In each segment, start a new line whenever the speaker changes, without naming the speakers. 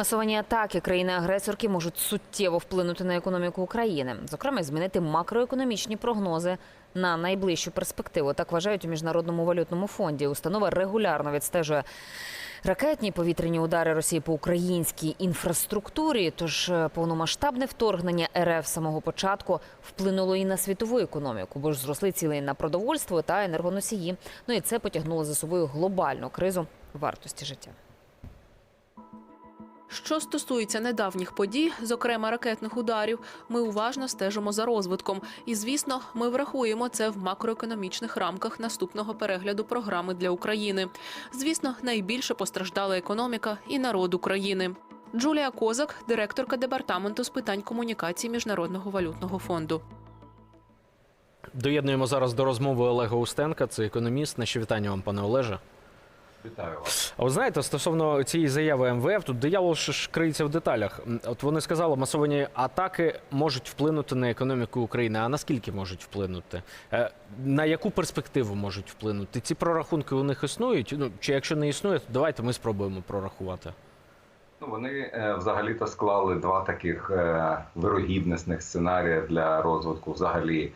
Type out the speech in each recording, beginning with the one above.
Масовані атаки країни-агресорки можуть суттєво вплинути на економіку України, зокрема, змінити макроекономічні прогнози на найближчу перспективу. Так вважають у міжнародному валютному фонді. Установа регулярно відстежує ракетні повітряні удари Росії по українській інфраструктурі. Тож е, повномасштабне вторгнення РФ самого початку вплинуло і на світову економіку, бо ж зросли ціли на продовольство та енергоносії. Ну і це потягнуло за собою глобальну кризу вартості життя.
Що стосується недавніх подій, зокрема ракетних ударів, ми уважно стежимо за розвитком. І звісно, ми врахуємо це в макроекономічних рамках наступного перегляду програми для України. Звісно, найбільше постраждала економіка і народ України. Джулія Козак, директорка департаменту з питань комунікації Міжнародного валютного фонду.
Доєднуємо зараз до розмови Олега Устенка, це економіст. Наші вітання вам, пане Олеже.
Вітаю вас.
А ви знаєте, стосовно цієї заяви МВФ, тут диявол ж криється в деталях. От вони сказали, масовані атаки можуть вплинути на економіку України. А наскільки можуть вплинути? Е, На яку перспективу можуть вплинути? Ці прорахунки у них існують? Ну чи якщо не існує, то давайте ми спробуємо прорахувати.
Ну вони е, взагалі-то склали два таких е, вирогіднісних сценарії для розвитку взагалі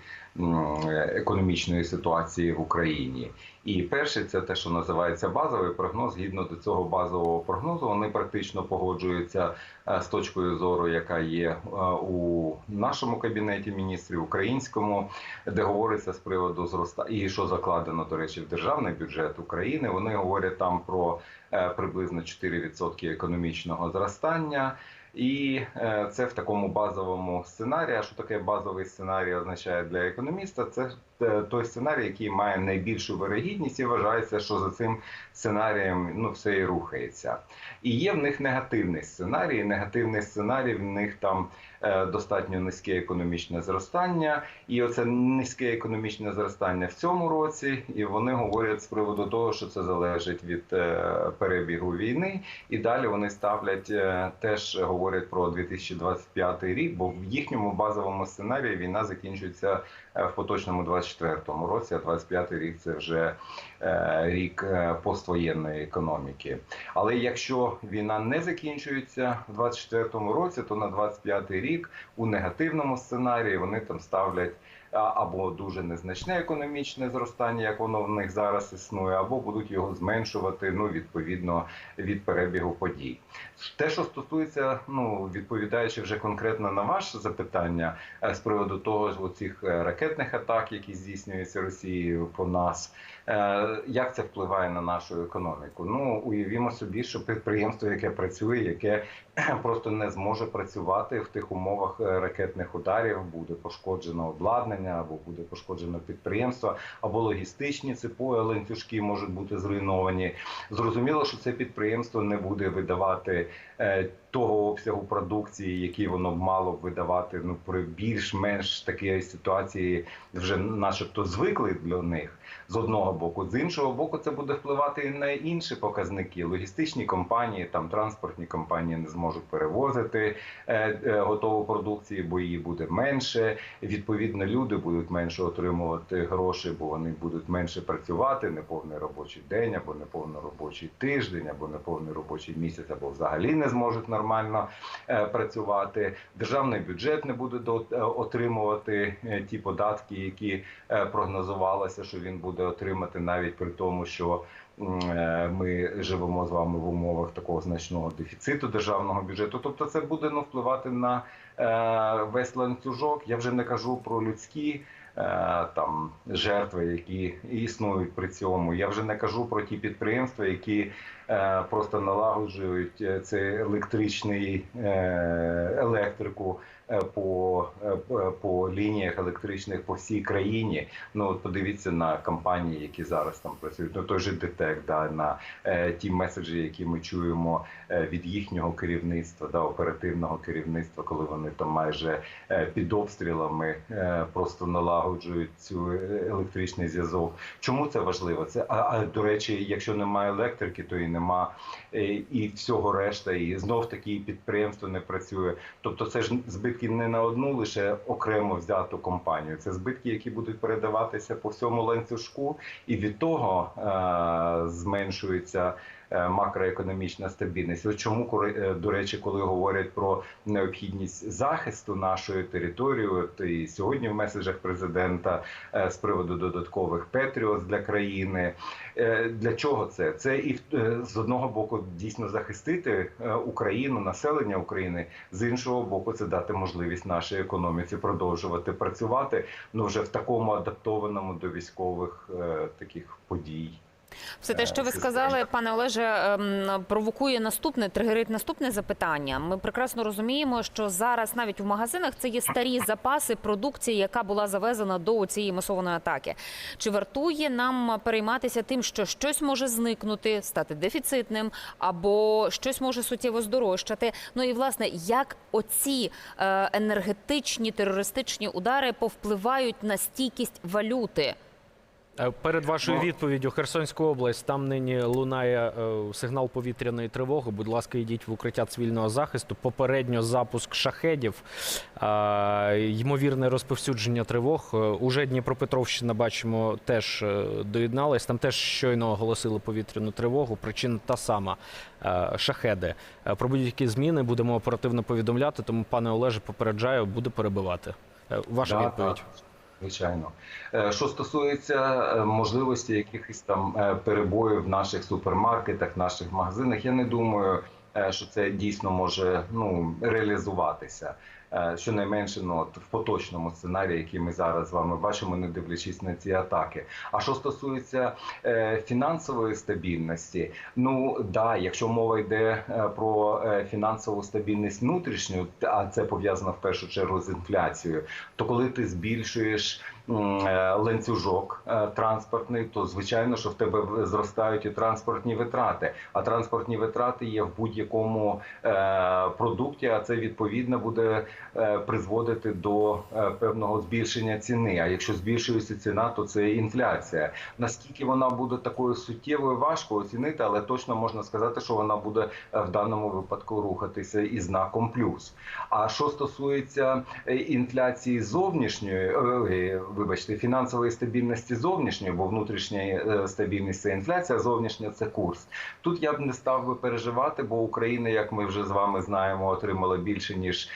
економічної ситуації в Україні. І перший це те, що називається базовий прогноз. Згідно до цього базового прогнозу, вони практично погоджуються е, з точкою зору, яка є е, у нашому кабінеті міністрів, українському, де говориться з приводу зроста і що закладено, до речі, в державний бюджет України. Вони говорять там про е, приблизно 4% економічного зростання. І е, це в такому базовому сценарії. А що таке базовий сценарій означає для економіста? Це е, той сценарій, який має найбільшу вирогідність, і вважається, що за цим сценарієм ну все і рухається. І є в них негативний сценарій. Негативний сценарій в них там достатньо низьке економічне зростання, і оце низьке економічне зростання в цьому році. І вони говорять з приводу того, що це залежить від е, перебігу війни. І далі вони ставлять е, теж говорять про 2025 рік, бо в їхньому базовому сценарії війна закінчується е, в поточному 24-му році. А 25 рік це вже е, рік е, поствоєнної економіки. Але якщо війна не закінчується в 24-му році, то на 25-й рік у негативному сценарії вони там ставлять або дуже незначне економічне зростання, як воно в них зараз існує, або будуть його зменшувати ну відповідно від перебігу подій. Те, що стосується, ну відповідаючи вже конкретно на ваше запитання е, з приводу того ж оцих е, ракетних атак, які здійснюються Росією по нас, е, як це впливає на нашу економіку? Ну уявімо собі, що підприємство, яке працює, яке просто не зможе працювати в тих умовах ракетних ударів, буде пошкоджено обладнання, або буде пошкоджено підприємство, або логістичні цепої ланцюжки можуть бути зруйновані. Зрозуміло, що це підприємство не буде видавати е, того обсягу продукції, який воно б мало видавати. Ну при більш-менш такій ситуації вже, начебто, звикли для них з одного боку. З іншого боку, це буде впливати і на інші показники. Логістичні компанії, там транспортні компанії не зможуть перевозити е, е, готову продукцію, бо її буде менше. Відповідно, люди будуть менше отримувати гроші, бо вони будуть менше працювати, неповний робочий день, або неповний робочий тиждень, або неповний робочий місяць, або взагалі не зможуть нормально е, працювати. Державний бюджет не буде е, отримувати е, ті податки, які прогнозувалося, що він буде отримати, навіть при тому, що ми живемо з вами в умовах такого значного дефіциту державного бюджету. Тобто, це буде ну, впливати на весь ланцюжок. Я вже не кажу про людські. Там жертви, які існують при цьому. Я вже не кажу про ті підприємства, які просто налагоджують е, цей електричний е, електрику е, по, е, по лініях електричних по всій країні. Ну от подивіться на компанії, які зараз там працюють. Ну той же ДТЕК, да, на е, ті меседжі, які ми чуємо е, від їхнього керівництва, да, оперативного керівництва, коли вони там майже е, під обстрілами е, просто налагоджують цю е, електричний зв'язок. Чому це важливо? Це а, а до речі, якщо немає електрики, то і нема е, і всього решта, і знов таки підприємство не працює. Тобто, це ж збитки не на одну лише окремо взяту компанію. Це збитки, які будуть передаватися по всьому ланцюжку, і від того е, зменшується. Е, макроекономічна стабільність. От чому е, до речі, коли говорять про необхідність захисту нашої території, от і сьогодні в меседжах президента е, з приводу додаткових Петріос для країни. Для чого це? Це і з одного боку дійсно захистити Україну, населення України, з іншого боку, це дати можливість нашій економіці продовжувати працювати. Ну вже в такому адаптованому до військових таких подій.
Все те, що ви сказали, пане Олеже, ем, провокує наступне, тригерить наступне запитання. Ми прекрасно розуміємо, що зараз навіть у магазинах це є старі запаси продукції, яка була завезена до цієї масованої атаки. Чи вартує нам перейматися тим, що щось може зникнути, стати дефіцитним, або щось може суттєво здорожчати? Ну і власне, як оці е, енергетичні терористичні удари повпливають на стійкість валюти?
Е, Перед вашою
Ну.
відповіддю Херсонська область, там нині лунає е, сигнал повітряної тривоги. Будь ласка, йдіть в укриття цивільного захисту. Попередньо запуск шахедів, е, ймовірне розповсюдження тривог. Уже Дніпропетровщина бачимо теж доєдналась. Там теж щойно оголосили повітряну тривогу. Причина та сама шахеди. Про будь-які зміни будемо оперативно повідомляти. Тому, пане Олеже, попереджаю, буде перебивати. Ваша
Да,
відповідь.
Звичайно, Е, що стосується е, можливості якихось там е, перебоїв в наших супермаркетах, наших магазинах, я не думаю, що це дійсно може ну реалізуватися. Е, Щонайменше ну, от в поточному сценарії, який ми зараз з вами бачимо, не дивлячись на ці атаки. А що стосується е, фінансової стабільності, ну да, якщо мова йде е, про фінансову стабільність внутрішню, а це пов'язано в першу чергу з інфляцією, то коли ти збільшуєш ланцюжок транспортний, то звичайно, що в тебе зростають і транспортні витрати. А транспортні витрати є в будь-якому продукті, а це відповідно буде призводити до е, певного збільшення ціни. А якщо збільшується ціна, то це інфляція. Наскільки вона буде такою суттєвою, важко оцінити, але точно можна сказати, що вона буде е, в даному випадку рухатися із знаком плюс. А що стосується е, інфляції зовнішньої, е, вибачте, фінансової стабільності зовнішньої, бо внутрішня е, стабільність це інфляція, зовнішня це курс. Тут я б не став би переживати, бо Україна, як ми вже з вами знаємо, отримала більше ніж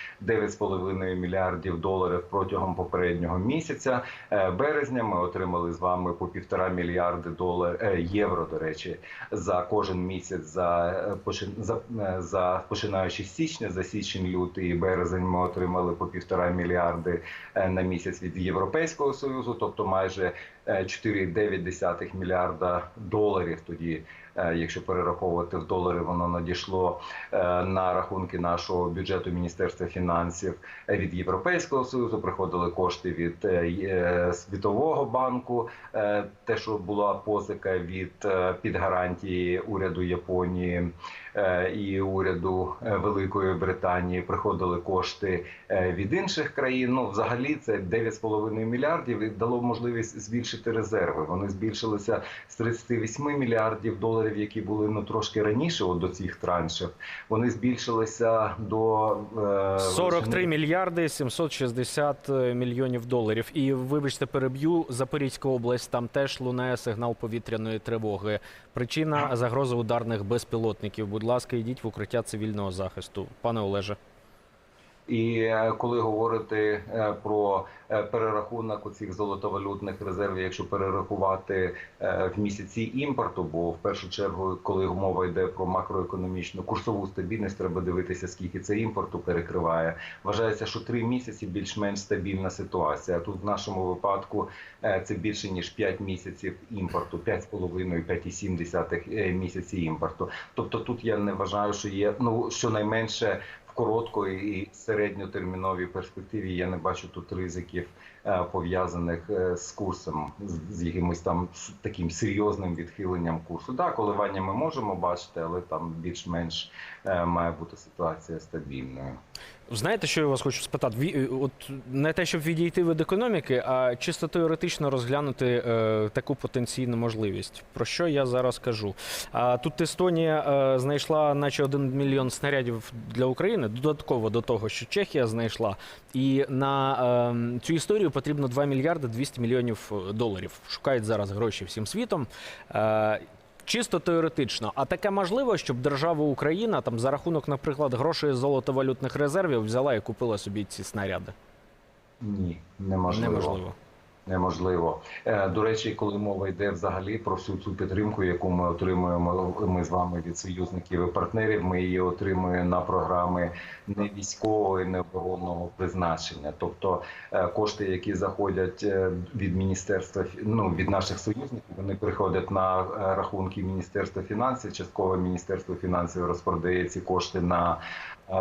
9,5 мільярдів доларів протягом попереднього місяця. Е, Березня ми отримали з вами по півтора мільярди долар е, євро. До речі, за кожен місяць за е, за, за починаючи з січня, за січень, лютий і березень ми отримали по півтора мільярди на місяць від Європейського союзу, тобто майже 4,9 мільярда доларів. Тоді, е, якщо перераховувати в долари, воно надійшло е, на рахунки нашого бюджету Міністерства фінансів Е, від Європейського союзу. Приходили кошти від е, Світового банку, е, те, що була позика від е, під гарантії уряду Японії е, і уряду е, Великої Британії. Приходили кошти е, від інших країн. Ну, взагалі, це 9,5 мільярдів і дало можливість збільшити резерви. Вони збільшилися з 38 мільярдів доларів, які були ну трошки раніше, от до цих траншів. Вони збільшилися до е,
43 мільярди 760 мільйонів доларів. І вибачте, переб'ю Запорізька область. Там теж лунає сигнал повітряної тривоги. Причина загроза ударних безпілотників. Будь ласка, йдіть в укриття цивільного захисту, пане Олеже.
І е, коли говорити е, про е, перерахунок у цих золотовалютних резервів, якщо перерахувати в місяці імпорту, бо в першу чергу, коли мова йде про макроекономічну курсову стабільність, треба дивитися, скільки це імпорту перекриває. Вважається, що три місяці більш-менш стабільна ситуація. Тут в нашому випадку це більше ніж 5 місяців імпорту, 5,5-5,7 е, місяці імпорту. Тобто тут я не вважаю, що є ну щонайменше в короткої і середньотерміновій перспективі я не бачу тут ризиків е, пов'язаних е, з курсом, з, з якимось там таким серйозним відхиленням курсу. Да, коливання ми можемо бачити, але там більш-менш е, має бути ситуація стабільною.
Знаєте, що я вас хочу спитати? Ві- От не те, щоб відійти від економіки, а чисто теоретично розглянути е, таку потенційну можливість. Про що я зараз кажу? А тут Естонія е, знайшла, наче один мільйон снарядів для України, додатково до того, що Чехія знайшла. І на е, цю історію потрібно 2 мільярди 200 мільйонів доларів. Шукають зараз гроші всім світом. Е, чисто теоретично. А таке можливо, щоб держава Україна там за рахунок, наприклад, грошей з золотовалютних резервів взяла і купила собі ці снаряди?
Ні, неможливо.
Неможливо.
Неможливо. Е, До речі, коли мова йде взагалі про всю цю підтримку, яку ми отримуємо ми з вами від союзників і партнерів, ми її отримуємо на програми не військового і не оборонного призначення. Тобто е, кошти, які заходять е, від міністерства ну, від наших союзників, вони приходять на рахунки міністерства фінансів. Частково міністерство фінансів розпродає ці кошти на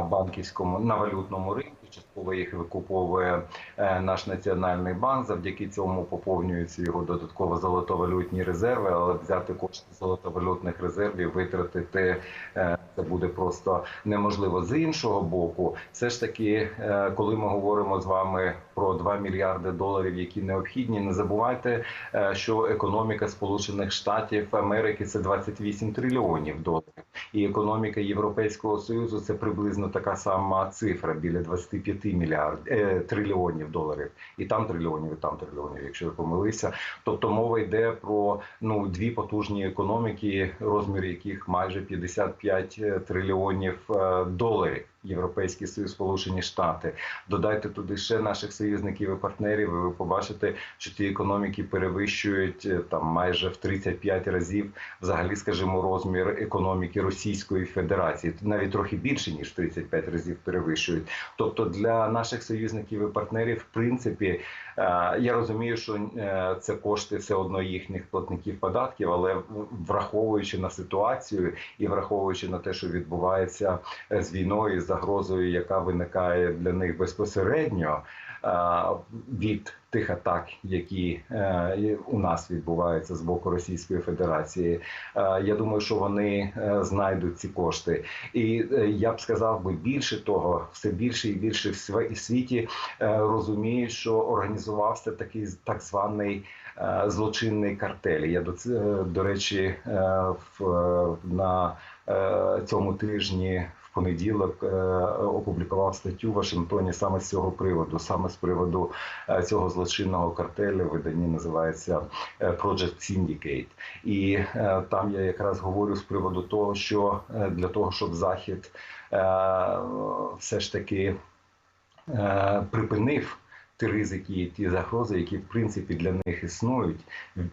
банківському на валютному ринку. Частково їх викуповує е, наш національний банк. Завдяки цьому поповнюються його додатково золотовалютні резерви. Але взяти кошти золотовалютних резервів, витратити е, це буде просто неможливо. З іншого боку, все ж таки, е, коли ми говоримо з вами про 2 мільярди доларів, які необхідні, не забувайте, що економіка Сполучених Штатів Америки це 28 трильйонів доларів, і економіка Європейського союзу це приблизно така сама цифра біля 25 мільярд е, трильйонів доларів. І там трильйонів, і там трильйонів, якщо ви помилися. Тобто мова йде про ну дві потужні економіки, розмір яких майже 55 трильйонів е, доларів. Європейський союз, Сполучені Штати. Додайте туди ще наших союзників і партнерів. І ви побачите, що ці економіки перевищують е, там майже в 35 разів, взагалі, скажімо, розмір економіки Російської Федерації, навіть трохи більше ніж 35 разів перевищують. Тобто для наших союзників і партнерів, в принципі, е, я розумію, що е, це кошти все одно їхніх платників податків, але враховуючи на ситуацію і враховуючи на те, що відбувається з війною, загрозою, яка виникає для них безпосередньо е, від тих атак, які е, у нас відбуваються з боку Російської Федерації. Е, Я думаю, що вони знайдуть ці кошти, і я б сказав би більше того, все більше і більше в світі розуміють, що організувався такий так званий злочинний картель. Я до до речі, в на цьому тижні. Понеділок е, опублікував статтю в Вашингтоні саме з цього приводу, саме з приводу е, цього злочинного картелю. видання називається е, Project Syndicate. І там я якраз говорю з приводу того, що для того, щоб захід все ж таки припинив ті ризики, і ті загрози, які в принципі для них існують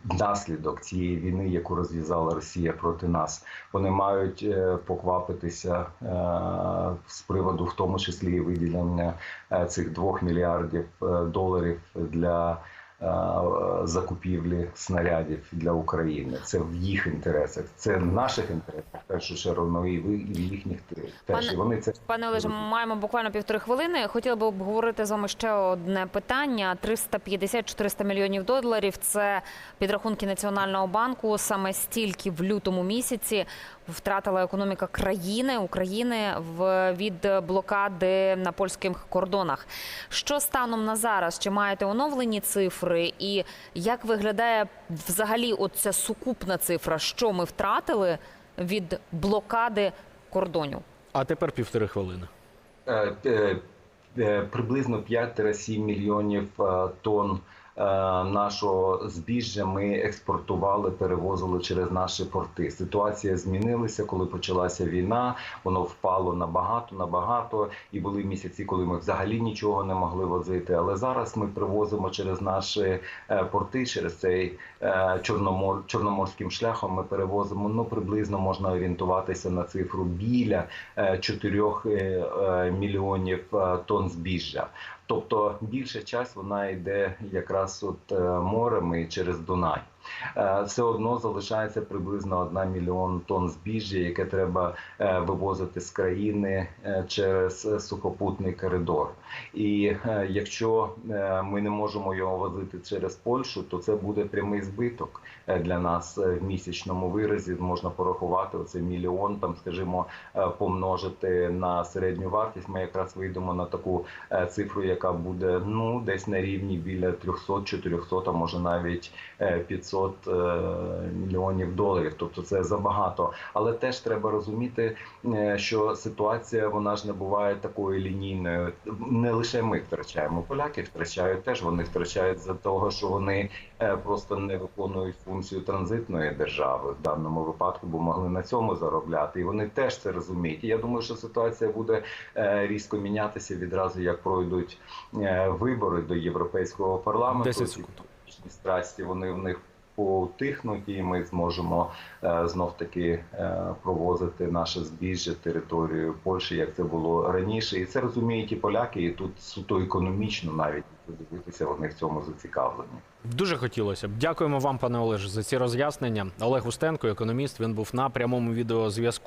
внаслідок цієї війни, яку розв'язала Росія проти нас. Вони мають е, поквапитися е, з приводу, в тому числі і виділення е, цих двох мільярдів доларів для закупівлі снарядів для України. Це в їх інтересах, це в наших інтересах, в першу чергу, ну і в їхніх теж.
Пане-
вони це
Пане Олеже, ми маємо буквально півтори хвилини. Хотіла би обговорити з вами ще одне питання: 350-400 мільйонів доларів. Це підрахунки Національного банку. Саме стільки в лютому місяці втратила економіка країни України в від блокади на польських кордонах. Що станом на зараз? Чи маєте оновлені цифри? І як виглядає взагалі оця сукупна цифра? Що ми втратили від блокади кордонів?
А тепер півтори хвилини.
Е, е, е, приблизно 5-7 мільйонів тонн нашого збіжжя ми експортували, перевозили через наші порти. Ситуація змінилася, коли почалася війна. Воно впало набагато, набагато, і були місяці, коли ми взагалі нічого не могли возити. Але зараз ми привозимо через наші е, порти, через цей е, чорномор, чорноморським шляхом. Ми перевозимо ну приблизно можна орієнтуватися на цифру біля 4 мільйонів е, тонн збіжжя. Тобто більша часть вона йде якраз от е, морем і через Дунай. Е, Все одно залишається приблизно 1 мільйон тонн збіжжя, яке треба е, вивозити з країни е, через сухопутний коридор. І якщо ми не можемо його возити через Польщу, то це буде прямий збиток для нас в місячному виразі. Можна порахувати оце мільйон, там скажімо, помножити на середню вартість. Ми якраз вийдемо на таку цифру, яка буде ну десь на рівні біля 300-400, а може навіть е, 500 500 е, мільйонів доларів. Тобто це забагато. Але теж треба розуміти, е, що ситуація вона ж не буває такою лінійною. Не лише ми втрачаємо, поляки втрачають теж. Вони втрачають за того, що вони е, просто не виконують функцію транзитної держави в даному випадку, бо могли на цьому заробляти. І вони теж це розуміють. І я думаю, що ситуація буде різко мінятися відразу, як пройдуть вибори до європейського парламенту.
10 секунд.
страсті вони в них потихнуть, і ми зможемо е, знов таки е, провозити наше збіжжя територію Польщі, як це було раніше. І це розуміють і поляки, і тут суто економічно навіть дивитися, вони в цьому зацікавлені.
Дуже хотілося б. Дякуємо вам, пане Олеже, за ці роз'яснення. Олег Устенко, економіст. Він був на прямому відеозв'язку.